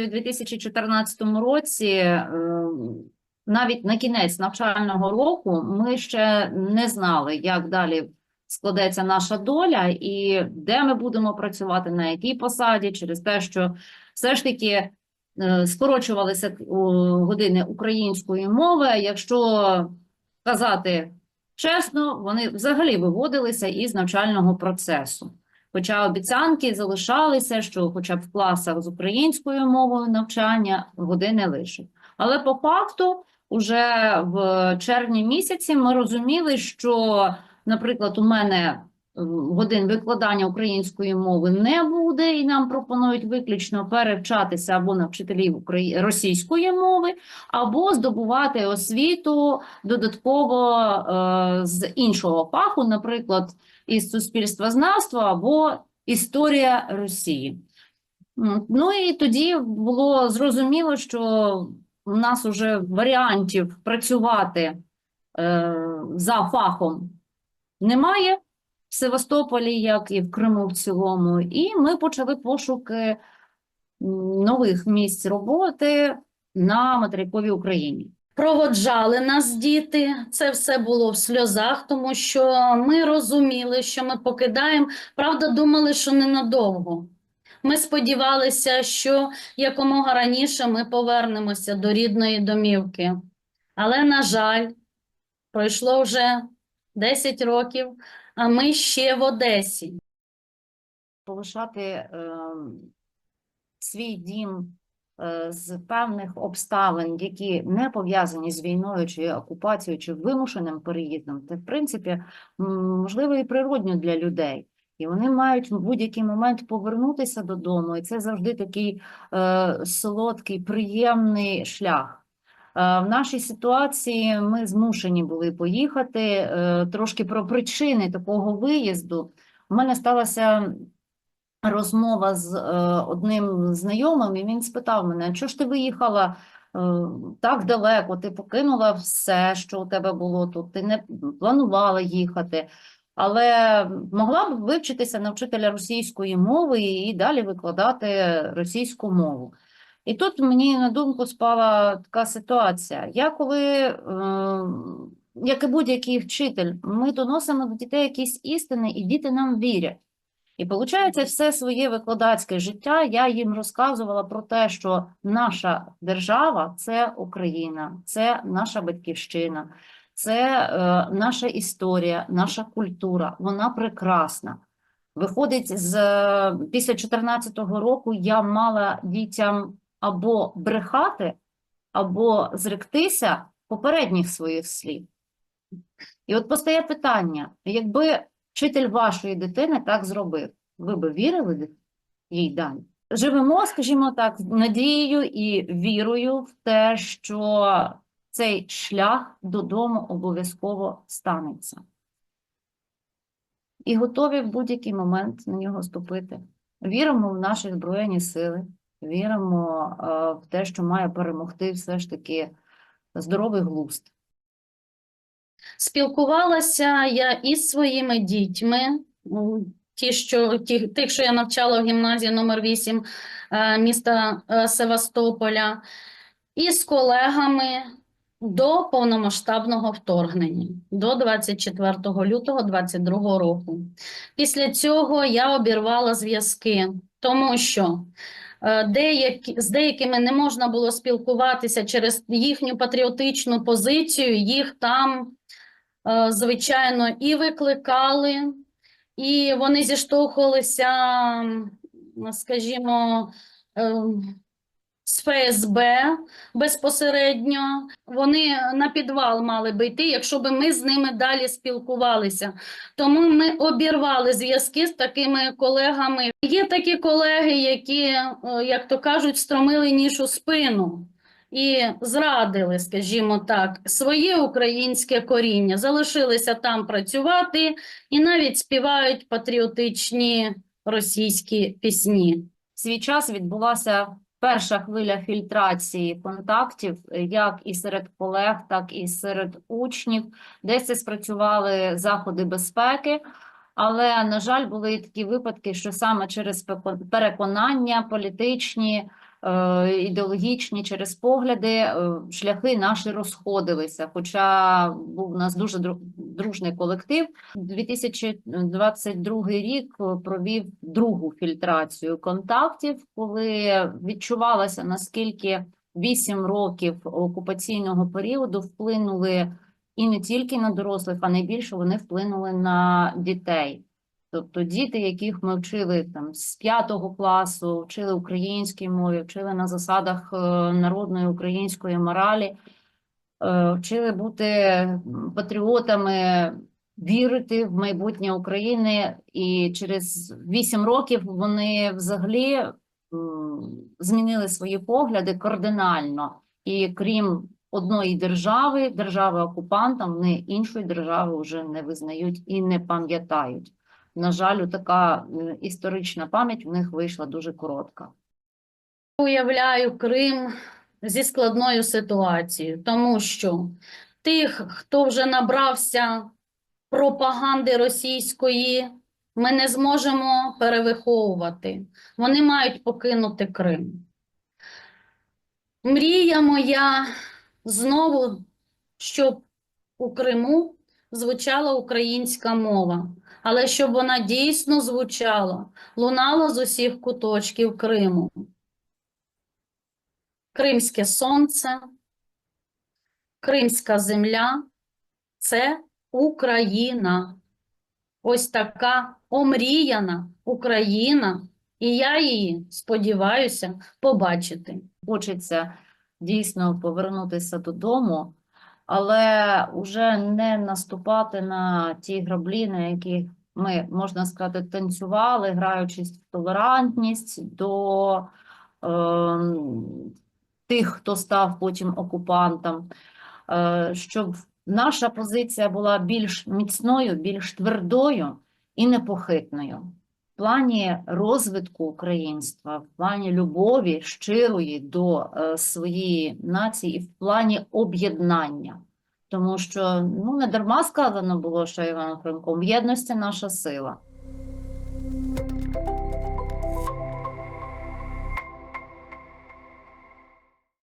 У 2014 році, е, навіть на кінець навчального року, ми ще не знали, як далі складеться наша доля і де ми будемо працювати, на якій посаді, через те, що все ж таки е, скорочувалися години української мови. Якщо казати чесно, вони взагалі виводилися із навчального процесу. Хоча обіцянки залишалися, що хоча б в класах з українською мовою навчання години лише. Але по факту, уже в червні місяці ми розуміли, що, наприклад, у мене годин викладання української мови не буде, і нам пропонують виключно перевчатися або на вчителів російської мови, або здобувати освіту додатково е, з іншого фаху, наприклад, із суспільствознавства або історія Росії. Ну і тоді було зрозуміло, що в нас вже варіантів працювати е, за фахом немає в Севастополі, як і в Криму в цілому, і ми почали пошуки нових місць роботи на материковій Україні. Проводжали нас діти. Це все було в сльозах, тому що ми розуміли, що ми покидаємо. Правда, думали, що ненадовго. Ми сподівалися, що якомога раніше ми повернемося до рідної домівки. Але, на жаль, пройшло вже 10 років, а ми ще в Одесі. полишати е, свій дім е, з певних обставин, які не пов'язані з війною чи окупацією, чи вимушеним переїздом, це в принципі можливо і природньо для людей. І вони мають в будь-який момент повернутися додому, і це завжди такий е, солодкий, приємний шлях. Е, В нашій ситуації ми змушені були поїхати. Е, Трошки про причини такого виїзду. У мене сталася розмова з е, одним знайомим, і він спитав мене, чого ж ти виїхала так далеко, ти покинула все, що у тебе було тут, ти не планувала їхати, але могла б вивчитися на вчителя російської мови і далі викладати російську мову. І тут мені на думку спала така ситуація. Я коли, е, як і будь-який вчитель, ми доносимо до дітей якісь істини, і діти нам вірять. І виходить, все своє викладацьке життя я їм розказувала про те, що наша держава це Україна, це наша батьківщина, це е, наша історія, наша культура, вона прекрасна. Виходить, з після 2014 року я мала дітям або брехати, або зректися попередніх своїх слів. І от постає питання: якби вчитель вашої дитини так зробив, ви би вірили їй далі? Живемо, скажімо так, надією і вірою в те, що цей шлях додому обов'язково станеться. І готові в будь-який момент на нього ступити. Віримо в наші Збройні сили, віримо е, в те, що має перемогти все ж таки здоровий глузд. Спілкувалася я із своїми дітьми, ті, що, ті, тих, що я навчала в гімназії номер 8 е, міста е, Севастополя, і з колегами до повномасштабного вторгнення, до 24 лютого 2022 року. Після цього я обірвала зв'язки, тому що деякі, з деякими не можна було спілкуватися через їхню патріотичну позицію, їх там е, звичайно, і викликали, і вони зіштовхувалися, скажімо, ем, з ФСБ безпосередньо. Вони на підвал мали би йти, якщо б ми з ними далі спілкувалися. Тому ми обірвали зв'язки з такими колегами. Є такі колеги, які, е, як то кажуть, встромили ніж у спину і зрадили, скажімо так, своє українське коріння, залишилися там працювати і навіть співають патріотичні російські пісні. Свій час відбулася перша хвиля фільтрації контактів, е, як і серед колег, так і серед учнів. Десь це спрацювали заходи безпеки, але, на жаль, були і такі випадки, що саме через переконання політичні ідеологічні, через погляди, е, шляхи наші розходилися. Хоча був у нас дуже дру- дружний колектив. 2022 рік е, провів другу фільтрацію контактів, коли відчувалося, наскільки вісім років окупаційного періоду вплинули і не тільки на дорослих, а найбільше вони вплинули на дітей. Тобто діти, яких ми вчили там з п'ятого класу, вчили українській мові, вчили на засадах е, народної української моралі, е, вчили бути патріотами, вірити в майбутнє України, і через вісім років вони взагалі змінили свої погляди кардинально. І крім одної держави, держави окупанта, вони іншої держави вже не визнають і не пам'ятають. На жаль, така історична пам'ять у них вийшла дуже коротка. уявляю Крим зі складною ситуацією, тому що тих, хто вже набрався пропаганди російської, ми не зможемо перевиховувати. Вони мають покинути Крим. Мрія моя знову, щоб у Криму звучала українська мова, але щоб вона дійсно звучала, лунала з усіх куточків Криму. Кримське сонце, Кримська земля це Україна. Ось така омріяна Україна, і я її сподіваюся побачити. Хочеться дійсно повернутися додому, але вже не наступати на ті граблі, на яких ми, можна сказати, танцювали, граючись в толерантність до ем, тих, хто став потім окупантом, е, щоб наша позиція була більш міцною, більш твердою і непохитною плані розвитку українства, в плані любові щирої до е, своєї нації і в плані об'єднання. Тому що ну не дарма сказано було, що Іваном Франком єдності наша сила.